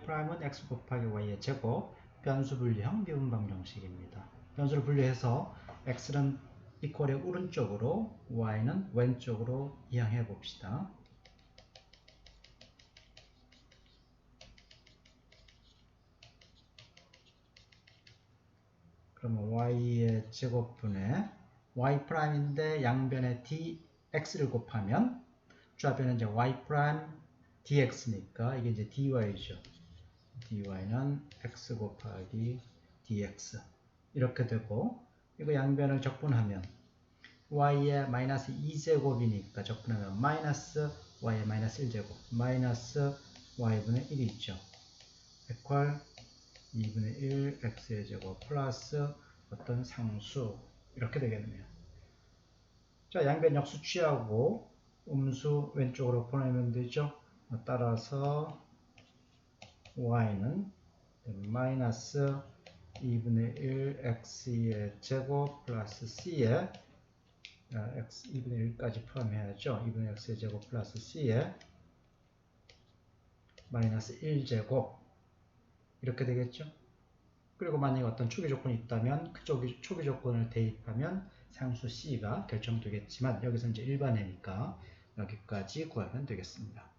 y'은 x 곱하기 y의 제곱 변수 분리형 미분 방정식입니다. 변수를 분리해서 x는 이퀄의 오른쪽으로 y는 왼쪽으로 이항해 봅시다. 그러면 y의 제곱분의 y'인데 양변에 dx를 곱하면 좌변은 이제 y' dx니까 이게 이제 dy죠. Dy는 x 곱하기 dx 이렇게 되고 이거 양변을 적분하면 y의 마이너스 2제곱이니까 적분하면 마이너스 y의 마이너스 1제곱 마이너스 y분의 1이 있죠. equal 2분의 1 x의 제곱 플러스 어떤 상수 이렇게 되겠네요. 자 양변 역수 취하고 음수 왼쪽으로 보내면 되죠. 따라서 y는 마이너스 2분의 1 x의 제곱 플러스 c의 x 2분의 1까지 포함해야죠. 2분의 x의 제곱 플러스 c의 마이너스 1제곱 이렇게 되겠죠. 그리고 만약에 어떤 초기 조건이 있다면 그 초기, 초기 조건을 대입하면 상수 C가 결정되겠지만 여기서 이제 일반이니까 여기까지 구하면 되겠습니다.